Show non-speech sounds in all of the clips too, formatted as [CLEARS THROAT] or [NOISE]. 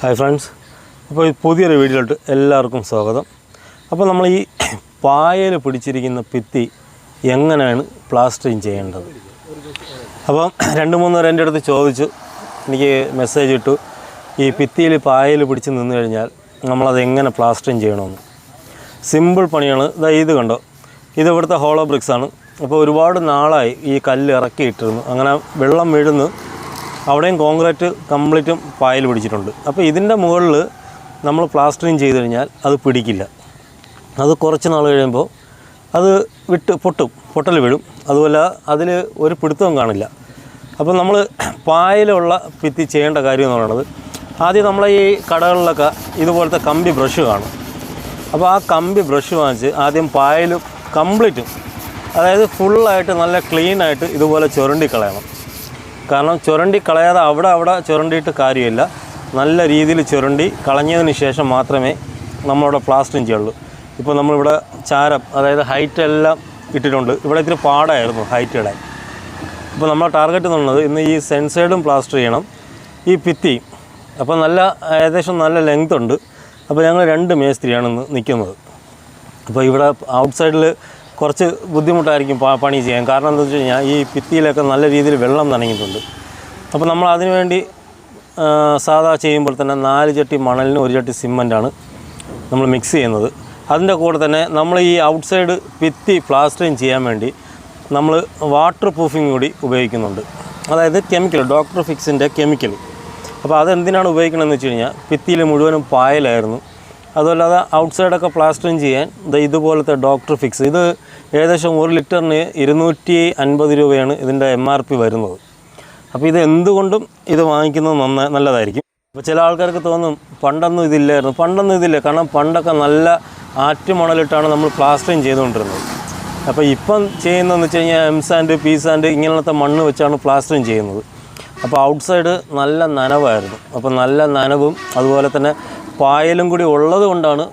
Hi friends അപ്പോൾ ഈ പുതിയൊരു വീഡിയോയിലോട്ട് എല്ലാവർക്കും സ്വാഗതം. അപ്പോൾ നമ്മൾ ഈ [COUGHS] പായൽ പിടിച്ചിരിക്കുന്ന ഭിത്തി എങ്ങനെയാണ് പ്ലാസ്റ്ററിങ് ചെയ്യേണ്ടത്? അപ്പം [COUGHS] രണ്ട് മൂന്ന് എന്റെ അടുത്ത് ചോദിച്ചു. എനിക്ക് മെസ്സേജ് ഇട്ടു. ഈ ഭിത്തിയിൽ പായൽ പിടിച്ച് നിന്ന് കഴിഞ്ഞാൽ നമ്മളത് എങ്ങനെ പ്ലാസ്റ്ററിങ് ചെയ്യണമെന്ന്. സിമ്പിൾ പണിയാണ്. ഇതാ ഇത് കണ്ടോ? ഇത് ഇവിടുത്തെ ഹോളോ ബ്രിക്സാണ് അപ്പോൾ ഒരുപാട് നാളായി ഈ കല്ല് ഇറക്കിയിട്ടിരുന്നു. അങ്ങനെ വെള്ളം വീഴുന്നു അവിടെയും കോൺക്രീറ്റ് കംപ്ലീറ്റും പായൽ പിടിച്ചിട്ടുണ്ട്. അപ്പോൾ ഇതിന്റെ മുകളിൽ നമ്മൾ പ്ലാസ്റ്ററിങ് ചെയ്ത് കഴിഞ്ഞാൽ അത് പിടിക്കില്ല. അത് കുറച്ച് നാൾ കഴിയുമ്പോൾ അത് വിട്ട് പൊട്ടും പൊട്ടൽ വീഴും. അതുപോലെ അതിൽ ഒരു പിടുത്തവും കാണില്ല. അപ്പോൾ നമ്മൾ പായലുള്ള ഭിത്തി ചെയ്യേണ്ട കാര്യം എന്ന് പറയുന്നത് ആദ്യം നമ്മൾ ഈ കടകളിലൊക്കെ ഇതുപോലത്തെ കമ്പി ബ്രഷ് കാണും. അപ്പോൾ ആ കമ്പി ബ്രഷ് വാങ്ങിച്ച് ആദ്യം പായലും കംപ്ലീറ്റും അതായത് ഫുള്ളായിട്ട് നല്ല ക്ലീനായിട്ട് ഇതുപോലെ ചുരണ്ടി കളയണം. കാരണം ചുരണ്ടി കളയാതെ അവിടെ അവിടെ ചുരണ്ടിയിട്ട് കാര്യമില്ല. നല്ല രീതിയിൽ ചുരണ്ടി കളഞ്ഞതിന് ശേഷം മാത്രമേ നമ്മളവിടെ പ്ലാസ്റ്ററിങ് ചെയ്യുള്ളൂ. ഇപ്പോൾ നമ്മളിവിടെ ചാരം അതായത് ഹൈറ്റ് എല്ലാം ഇട്ടിട്ടുണ്ട്. ഇവിടെ ഇത്തിരി പാടായിരുന്നു ഹൈറ്റ് ഇടാൻ. അപ്പോൾ നമ്മൾ ടാർഗറ്റ് എന്നുള്ളത് ഇന്ന് ഈ സെൻസൈഡും പ്ലാസ്റ്റർ ചെയ്യണം. ഈ ഭിത്തി അപ്പോൾ നല്ല ഏകദേശം നല്ല ലെങ്ത് ഉണ്ട്. അപ്പോൾ ഞങ്ങൾ രണ്ട് മേസ്ത്രിയാണ് ഇന്ന് നിൽക്കുന്നത് അപ്പോൾ ഇവിടെ ഔട്ട്സൈഡിൽ കുറച്ച് ബുദ്ധിമുട്ടായിരിക്കും പണി ചെയ്യാൻ. കാരണം എന്താ വെച്ച് കഴിഞ്ഞാൽ ഈ ഭിത്തിയിലൊക്കെ നല്ല രീതിയിൽ വെള്ളം നനഞ്ഞിട്ടുണ്ട്. അപ്പോൾ നമ്മൾ അതിനുവേണ്ടി സാധാ ചെയ്യുമ്പോൾ തന്നെ നാല് ചട്ടി മണലിന് ഒരു ചട്ടി സിമ്മന്റാണ് നമ്മൾ മിക്സ് ചെയ്യുന്നത്. അതിന്റെ കൂടെ തന്നെ നമ്മൾ ഈ ഔട്ട്സൈഡ് ഭിത്തി പ്ലാസ്റ്ററിങ് ചെയ്യാൻ വേണ്ടി നമ്മൾ വാട്ടർ പ്രൂഫിങ് കൂടി ഉപയോഗിക്കുന്നുണ്ട്. അതായത് കെമിക്കൽ ഡോക്ടർ ഫിക്സിന്റെ കെമിക്കൽ അപ്പോൾ അതെന്തിനാണ് ഉപയോഗിക്കണമെന്ന് വെച്ച് കഴിഞ്ഞാൽ ഭിത്തിയിൽ മുഴുവനും പായലായിരുന്നു. അതുമല്ലാതെ ഔട്ട്സൈഡൊക്കെ പ്ലാസ്റ്ററിങ് ചെയ്യാൻ ഇതുപോലത്തെ ഡോക്ടർ ഫിക്സ് ഇത് ഏകദേശം ഒരു ലിറ്ററിന് ഇരുന്നൂറ്റി അൻപത് രൂപയാണ് ഇതിന്റെ എം ആർ പി വരുന്നത്. അപ്പോൾ ഇത് എന്തുകൊണ്ടും ഇത് വാങ്ങിക്കുന്നത് നന്ന നല്ലതായിരിക്കും. അപ്പോൾ ചില ആൾക്കാർക്ക് തോന്നും പണ്ടൊന്നും ഇതില്ലായിരുന്നു. പണ്ടൊന്നും ഇതില്ല. കാരണം പണ്ടൊക്കെ നല്ല ആറ്റുമണലിട്ടാണ് നമ്മൾ പ്ലാസ്റ്ററിങ് ചെയ്തുകൊണ്ടിരുന്നത്. അപ്പോൾ ഇപ്പം ചെയ്യുന്നതെന്ന് വെച്ച് കഴിഞ്ഞാൽ എം സാൻഡ് പി സാൻഡ് ഇങ്ങനത്തെ മണ്ണ് വെച്ചാണ് പ്ലാസ്റ്ററിങ് ചെയ്യുന്നത്. അപ്പോൾ ഔട്ട്സൈഡ് നല്ല നനവായിരുന്നു. അപ്പോൾ നല്ല നനവും അതുപോലെ തന്നെ പായലും കൂടി ഉള്ളത് കൊണ്ടാണ്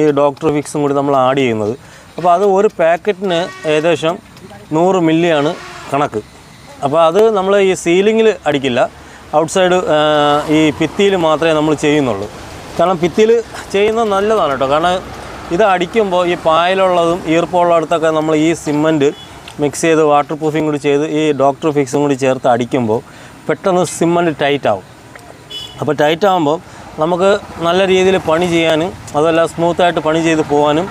ഈ ഡോക്ടർ ഫിക്സും കൂടി നമ്മൾ ആഡ് ചെയ്യുന്നത്. അപ്പോൾ അത് ഒരു പാക്കറ്റിന് ഏകദേശം നൂറ് മില്ലിയാണ് കണക്ക്. അപ്പോൾ അത് നമ്മൾ ഈ സീലിങ്ങിൽ അടിക്കില്ല. ഔട്ട്സൈഡ് ഈ ഭിത്തിയിൽ മാത്രമേ നമ്മൾ ചെയ്യുന്നുള്ളൂ. കാരണം ഭിത്തിയിൽ ചെയ്യുന്നത് നല്ലതാണ് കേട്ടോ. കാരണം ഇത് അടിക്കുമ്പോൾ ഈ പായലുള്ളതും ഈർപ്പമുള്ളിടത്തൊക്കെ നമ്മൾ ഈ സിമന്റ് മിക്സ് ചെയ്ത് വാട്ടർ പ്രൂഫിങ് കൂടി ചെയ്ത് ഈ ഡോക്ടർ ഫിക്സും കൂടി ചേർത്ത് അടിക്കുമ്പോൾ പെട്ടെന്ന് സിമന്റ് ടൈറ്റ് ആവും. അപ്പോൾ ടൈറ്റ് ആകുമ്പോൾ നമുക്ക് നല്ല രീതിയിൽ പണി ചെയ്യാനും അതല്ല സ്മൂത്തായിട്ട് പണി ചെയ്ത് പോകാനും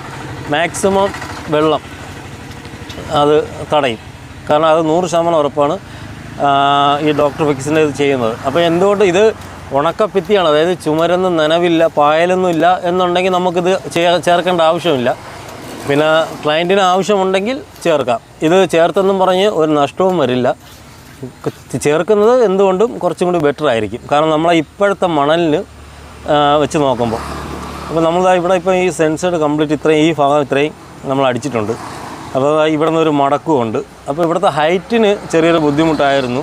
മാക്സിമം വെള്ളം അത് തടയും. കാരണം അത് നൂറ് ശതമാനം ഉറപ്പാണ് ഈ ഡോക്ടർ ഫിക്സിന്റെ ഇത് ചെയ്യുന്നത്. അപ്പോൾ എന്തുകൊണ്ട് ഇത് ഉണക്കപ്പിത്തിയാണ് അതായത് ചുമരൊന്നും നനവില്ല പായലൊന്നും ഇല്ല എന്നുണ്ടെങ്കിൽ നമുക്കിത് ചേർക്കേണ്ട ആവശ്യമില്ല. പിന്നെ ക്ലയന്റിന് ആവശ്യമുണ്ടെങ്കിൽ ചേർക്കാം. ഇത് ചേർത്തെന്നും പറഞ്ഞ് ഒരു നഷ്ടവും വരില്ല. ചേർക്കുന്നത് എന്തുകൊണ്ടും കുറച്ചും കൂടി ബെറ്റർ ആയിരിക്കും. കാരണം നമ്മളെ ഇപ്പോഴത്തെ മണലിന് വെച്ച് നോക്കുമ്പോൾ. അപ്പോൾ നമ്മൾ ഇവിടെ ഇപ്പോൾ ഈ സെൻസേഡ് കംപ്ലീറ്റ് ഇത്രയും ഈ ഭാഗം ഇത്രയും നമ്മൾ അടിച്ചിട്ടുണ്ട്. അപ്പോൾ ഇവിടെ നിന്ന് ഒരു മടക്കുമുണ്ട് അപ്പോൾ ഇവിടുത്തെ ഹൈറ്റിന് ചെറിയൊരു ബുദ്ധിമുട്ടായിരുന്നു.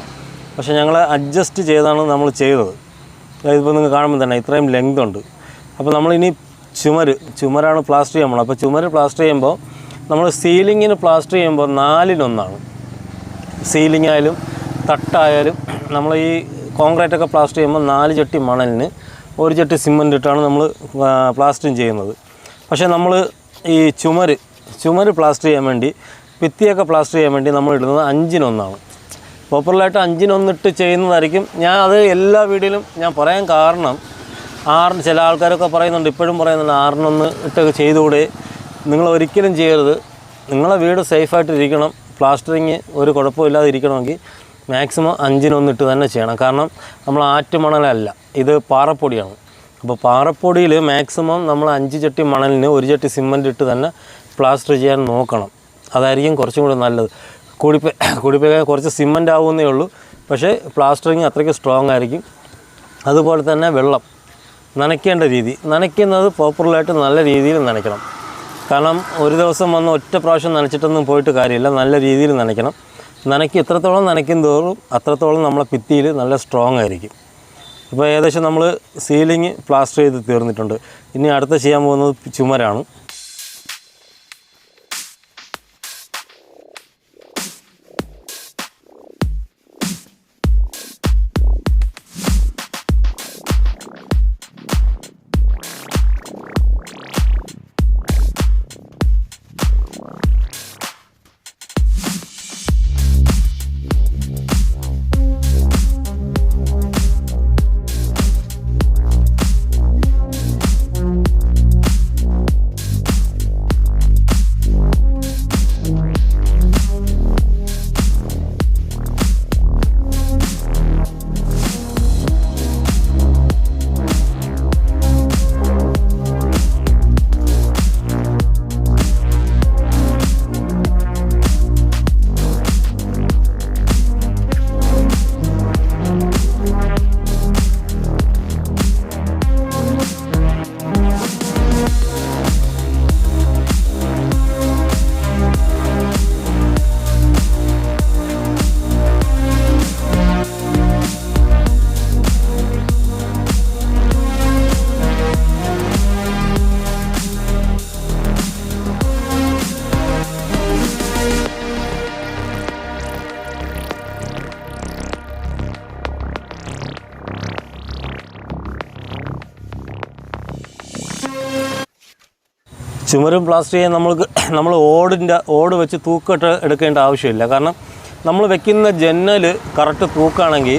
പക്ഷേ ഞങ്ങൾ അഡ്ജസ്റ്റ് ചെയ്താണ് നമ്മൾ ചെയ്തത്. ഇതിപ്പോൾ നിങ്ങൾ കാണുമ്പോൾ തന്നെ ഇത്രയും ലെങ്ത് ഉണ്ട്. അപ്പോൾ നമ്മളിനി ചുമര് ചുമരാണ് പ്ലാസ്റ്റർ ചെയ്യുമ്പോൾ അപ്പോൾ ചുമര് പ്ലാസ്റ്റർ ചെയ്യുമ്പോൾ നമ്മൾ സീലിങ്ങിന് പ്ലാസ്റ്റർ ചെയ്യുമ്പോൾ നാലിലൊന്നാണ്. സീലിംഗ് ആയാലും തട്ടായാലും നമ്മൾ ഈ കോൺക്രീറ്റ് ഒക്കെ പ്ലാസ്റ്റർ ചെയ്യുമ്പോൾ നാല് ചട്ടി മണലിന് ഒരു ചട്ടി സിമന്റ് ഇട്ടാണ് നമ്മൾ പ്ലാസ്റ്ററിങ് ചെയ്യുന്നത്. പക്ഷേ നമ്മൾ ഈ ചുമര് ചുമര് പ്ലാസ്റ്റർ ചെയ്യാൻ വേണ്ടി ഭിത്തിയൊക്കെ പ്ലാസ്റ്റർ ചെയ്യാൻ വേണ്ടി നമ്മൾ ഇടുന്നത് അഞ്ചിനൊന്നാണ്. പോപ്പുലറായിട്ട് അഞ്ചിനൊന്നിട്ട് ചെയ്യുന്നതായിരിക്കും. ഞാൻ അത് എല്ലാ വീഡിയോയിലും ഞാൻ പറയാൻ കാരണം ആറിന് ചില ആൾക്കാരൊക്കെ പറയുന്നുണ്ട് ഇപ്പോഴും പറയുന്നുണ്ട് ആറിനൊന്ന് ഇട്ടൊക്കെ ചെയ്തുകൂടെ. നിങ്ങൾ ഒരിക്കലും ചെയ്യരുത്. നിങ്ങളെ വീട് സേഫായിട്ടിരിക്കണം പ്ലാസ്റ്ററിങ് ഒരു കുഴപ്പമില്ലാതെ ഇരിക്കണമെങ്കിൽ മാക്സിമം അഞ്ചിനൊന്നിട്ട് തന്നെ ചെയ്യണം. കാരണം നമ്മൾ ആറ്റുമണലല്ല ഇത് പാറപ്പൊടിയാണ്. അപ്പോൾ പാറപ്പൊടിയിൽ മാക്സിമം നമ്മൾ അഞ്ച് ചട്ടി മണലിന് ഒരു ചട്ടി സിമന്റ് ഇട്ട് തന്നെ പ്ലാസ്റ്റർ ചെയ്യാൻ നോക്കണം. അതായിരിക്കും കുറച്ചും കൂടി നല്ലത്. കുടിപ്പ കൂടിപ്പോയാൽ കുറച്ച് സിമന്റ് ആവുന്നേ ഉള്ളൂ. പക്ഷേ പ്ലാസ്റ്ററിങ് അത്രയ്ക്ക് സ്ട്രോങ് ആയിരിക്കും. അതുപോലെ തന്നെ വെള്ളം നനയ്ക്കേണ്ട രീതി. നനയ്ക്കുന്നത് പ്രോപ്പറായിട്ട് നല്ല രീതിയിൽ നനയ്ക്കണം. കാരണം ഒരു ദിവസം വന്ന് ഒറ്റ പ്രാവശ്യം നനച്ചിട്ടൊന്നും പോയിട്ട് കാര്യമില്ല. നല്ല രീതിയിൽ നനയ്ക്കണം. നനയ്ക്ക് എത്രത്തോളം നനയ്ക്കും തോറും അത്രത്തോളം നമ്മളെ ഭിത്തിയിൽ നല്ല സ്ട്രോങ് ആയിരിക്കും. ഇപ്പോൾ ഏകദേശം നമ്മൾ സീലിംഗ് പ്ലാസ്റ്റർ ചെയ്ത് തീർന്നിട്ടുണ്ട്. ഇനി അടുത്ത ചെയ്യാൻ പോകുന്നത് ചുമരാണ്. ചുമരും പ്ലാസ്റ്റർ ചെയ്യാൻ നമ്മൾക്ക് [CLEARS THROAT] നമ്മൾ ഓടിന്റെ ഓട് വെച്ച് തൂക്കിട്ട് എടുക്കേണ്ട ആവശ്യമില്ല. കാരണം നമ്മൾ വെക്കുന്ന ജനൽ കറക്റ്റ് തൂക്കാണെങ്കിൽ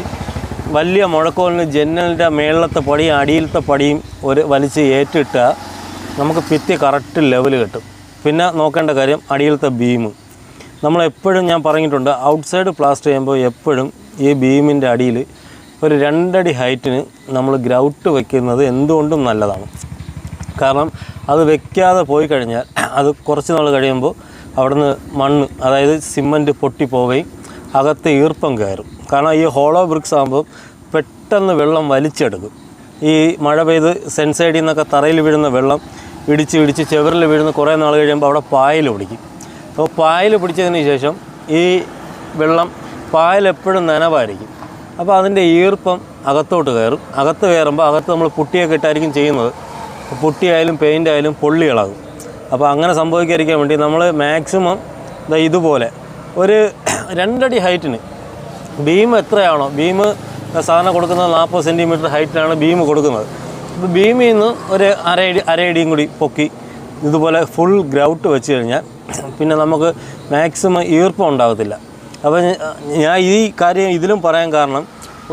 വലിയ മുഴക്കോലിന് ജന്നലിന്റെ മേളത്തെ പടിയും അടിയിലത്തെ പടിയും ഒരു വലിച്ച് ഏറ്റിട്ടാൽ നമുക്ക് ഭിത്തി കറക്റ്റ് ലെവൽ കിട്ടും. പിന്നെ നോക്കേണ്ട കാര്യം അടിയിലത്തെ ബീം. നമ്മളെപ്പോഴും ഞാൻ പറഞ്ഞിട്ടുണ്ട് ഔട്ട്സൈഡ് പ്ലാസ്റ്റർ ചെയ്യുമ്പോൾ എപ്പോഴും ഈ ബീമിന്റെ അടിയിൽ ഒരു രണ്ടടി ഹൈറ്റിന് നമ്മൾ ഗ്രൗട്ട് വയ്ക്കുന്നത് എന്തുകൊണ്ടും നല്ലതാണ്. കാരണം അത് വെക്കാതെ പോയി കഴിഞ്ഞാൽ അത് കുറച്ച് നാൾ കഴിയുമ്പോൾ അവിടുന്ന് മണ്ണ് അതായത് സിമന്റ് പൊട്ടിപ്പോവുകയും അകത്ത് ഈർപ്പം കയറും. കാരണം ഈ ഹോളോ ബ്രിക്സ് ആകുമ്പോൾ പെട്ടെന്ന് വെള്ളം വലിച്ചെടുക്കും. ഈ മഴ പെയ്ത് സെൻസൈഡിൽ നിന്നൊക്കെ തറയിൽ വീഴുന്ന വെള്ളം ഇടിച്ച് ഇടിച്ച് ചെവറിൽ വീഴുന്ന കുറേ നാൾ കഴിയുമ്പോൾ അവിടെ പായൽ പിടിക്കും. അപ്പോൾ പായൽ പിടിച്ചതിന് ശേഷം ഈ വെള്ളം പായൽ എപ്പോഴും നനവായിരിക്കും. അപ്പോൾ അതിന്റെ ഈർപ്പം അകത്തോട്ട് കയറും. അകത്ത് കയറുമ്പോൾ അകത്ത് നമ്മൾ പുട്ടിയൊക്കെ ഇട്ടായിരിക്കും ചെയ്യുന്നത്. പുട്ടിയായാലും പെയിന്റ് ആയാലും പൊള്ളി ഇളകും അപ്പോൾ അങ്ങനെ സംഭവിക്കാതിരിക്കാൻ വേണ്ടി നമ്മൾ മാക്സിമം ഇതുപോലെ ഒരു [CLEARS THROAT] രണ്ടടി ഹൈറ്റിന് ബീം എത്രയാണോ ബീം സാധാരണ കൊടുക്കുന്നത് നാൽപ്പത് സെന്റിമീറ്റർ ഹൈറ്റിലാണ് ബീം കൊടുക്കുന്നത്. അപ്പോൾ ബീമിൽ നിന്ന് ഒരു അരയടി അരയടിയും കൂടി പൊക്കി ഇതുപോലെ ഫുൾ ഗ്രൗട്ട് വെച്ച് കഴിഞ്ഞാൽ [CLEARS THROAT] പിന്നെ നമുക്ക് മാക്സിമം ഈർപ്പം ഉണ്ടാകത്തില്ല. അപ്പോൾ ഞാൻ ഈ കാര്യം ഇതിലും പറയാൻ കാരണം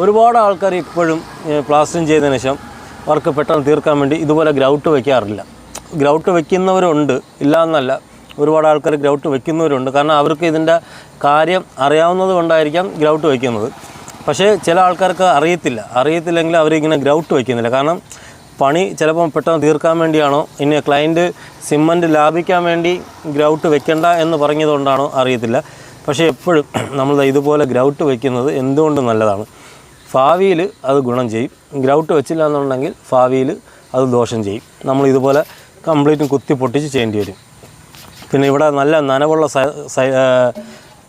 ഒരുപാട് ആൾക്കാർ ഇപ്പോഴും പ്ലാസ്റ്ററിങ് ചെയ്തതിന് ശേഷം വർക്ക് പെട്ടെന്ന് തീർക്കാൻ വേണ്ടി ഇതുപോലെ ഗ്രൗട്ട് വയ്ക്കാറില്ല ഗ്രൗട്ട് വയ്ക്കുന്നവരുണ്ട് ഇല്ല എന്നല്ല ഒരുപാട് ആൾക്കാർ ഗ്രൗട്ട് വയ്ക്കുന്നവരുണ്ട് കാരണം അവർക്ക് ഇതിന്റെ കാര്യം അറിയാവുന്നത് കൊണ്ടായിരിക്കാം ഗ്രൗട്ട് വയ്ക്കുന്നത് പക്ഷേ ചില ആൾക്കാർക്ക് അറിയത്തില്ല. അറിയത്തില്ലെങ്കിൽ അവരിങ്ങനെ ഗ്രൗട്ട് വയ്ക്കുന്നില്ല കാരണം പണി ചിലപ്പം പെട്ടെന്ന് തീർക്കാൻ വേണ്ടിയാണോ ഇനി ക്ലയന്റ് സിമ്മന്റ് ലാഭിക്കാൻ വേണ്ടി ഗ്രൗട്ട് വെക്കണ്ട എന്ന് പറഞ്ഞതുകൊണ്ടാണോ അറിയത്തില്ല. പക്ഷേ എപ്പോഴും നമ്മൾ ഇതുപോലെ ഗ്രൗട്ട് വയ്ക്കുന്നത് എന്തുകൊണ്ടും നല്ലതാണ്? ഭാവിയിൽ അത് ഗുണം ചെയ്യും. ഗ്രൗട്ട് വെച്ചില്ല എന്നുണ്ടെങ്കിൽ ഭാവിയിൽ അത് ദോഷം ചെയ്യും. നമ്മൾ ഇതുപോലെ കംപ്ലീറ്റും കുത്തി പൊട്ടിച്ച് ചെയ്യേണ്ടി വരും. പിന്നെ ഇവിടെ നല്ല നനവുള്ള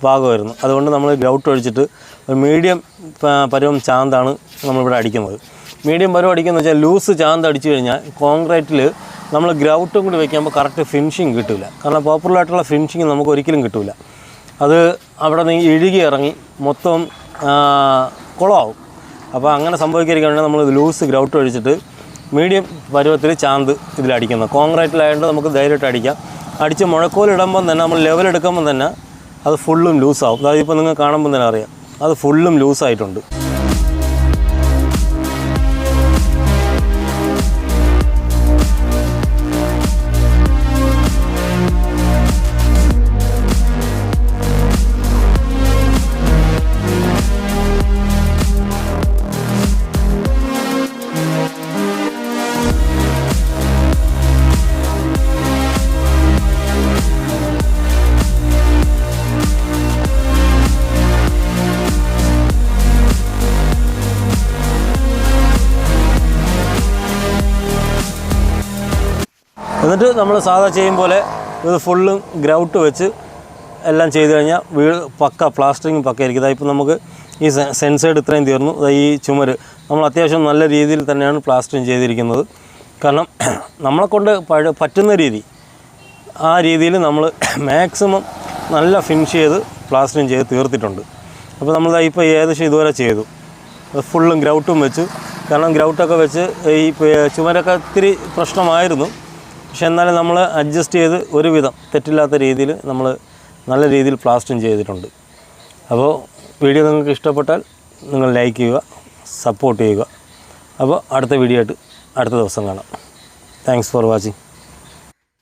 ഭാഗമായിരുന്നു അതുകൊണ്ട് നമ്മൾ ഗ്രൗട്ട് ഒഴിച്ചിട്ട് ഒരു മീഡിയം പരവും ചാന്താണ് നമ്മളിവിടെ അടിക്കുന്നത്. മീഡിയം പരുവം അടിക്കുന്നത് വെച്ചാൽ ലൂസ് ചാന്ത് അടിച്ചു കഴിഞ്ഞാൽ കോൺക്രീറ്റിൽ നമ്മൾ ഗ്രൗട്ടും കൂടി വയ്ക്കുമ്പോൾ കറക്റ്റ് ഫിനിഷിങ് കിട്ടില്ല കാരണം പോപ്പുലറായിട്ടുള്ള ഫിനിഷിങ് നമുക്ക് ഒരിക്കലും കിട്ടില്ല അത് അവിടെ നിന്ന് ഇഴുകി ഇറങ്ങി മൊത്തം കുളമാവും. അപ്പോൾ അങ്ങനെ സംഭവിക്കാതിരിക്കുകയാണെങ്കിൽ നമ്മൾ ലൂസ് ഗ്രൗട്ട് ഒഴിച്ചിട്ട് മീഡിയം പരുവത്തിൽ ചാന്ത് ഇതിലടിക്കുന്നത് കോൺക്രീറ്റിലായതുകൊണ്ട് നമുക്ക് ധൈര്യമായിട്ട് അടിക്കാം. അടിച്ച് മുഴക്കോലിടുമ്പം തന്നെ നമ്മൾ ലെവൽ എടുക്കുമ്പം തന്നെ അത് ഫുള്ളും ലൂസാവും അതായത് ഇപ്പോൾ നിങ്ങൾ കാണുമ്പോൾ തന്നെ അറിയാം. അത് ഫുള്ളും ലൂസായിട്ടുണ്ട് എന്നിട്ട് നമ്മൾ സാധാ ചെയ്യും പോലെ ഇത് ഫുള്ളും ഗ്രൗട്ട് വെച്ച് എല്ലാം ചെയ്ത് കഴിഞ്ഞാൽ വീട് പക്ക പ്ലാസ്റ്ററിങ് പക്കയായിരിക്കും അതായത് ഇപ്പോൾ നമുക്ക് ഈ സെൻസൈഡ് ഇത്രയും തീർന്നു. ഈ ചുമര്. നമ്മൾ അത്യാവശ്യം നല്ല രീതിയിൽ തന്നെയാണ് പ്ലാസ്റ്ററിങ് ചെയ്തിരിക്കുന്നത്. കാരണം [CLEARS THROAT] നമ്മളെ കൊണ്ട് പറ്റുന്ന രീതി. ആ രീതിയിൽ നമ്മൾ [CLEARS THROAT] മാക്സിമം നല്ല ഫിനിഷ് ചെയ്ത് പ്ലാസ്റ്ററിങ് ചെയ്ത് തീർത്തിട്ടുണ്ട്. അപ്പോൾ നമ്മൾ ഇപ്പോൾ ഏകദേശം ഇതുവരെ ചെയ്തു. ഫുള്ളും ഗ്രൗട്ടും വെച്ചു. കാരണം ഗ്രൗട്ടൊക്കെ വെച്ച് ഈ ചുമരൊക്കെ ഇത്തിരി പ്രശ്നമായിരുന്നു. പക്ഷെ എന്നാലും നമ്മൾ അഡ്ജസ്റ്റ് ചെയ്ത് ഒരുവിധം തെറ്റില്ലാത്ത രീതിയിൽ നമ്മൾ നല്ല രീതിയിൽ പ്ലാസ്റ്റിങ് ചെയ്തിട്ടുണ്ട്. അപ്പോൾ വീഡിയോ നിങ്ങൾക്ക് ഇഷ്ടപ്പെട്ടാൽ നിങ്ങൾ ലൈക്ക് ചെയ്യുക സപ്പോർട്ട് ചെയ്യുക. അപ്പോൾ അടുത്ത വീഡിയോ ആയിട്ട് അടുത്ത ദിവസം കാണാം. Thanks for watching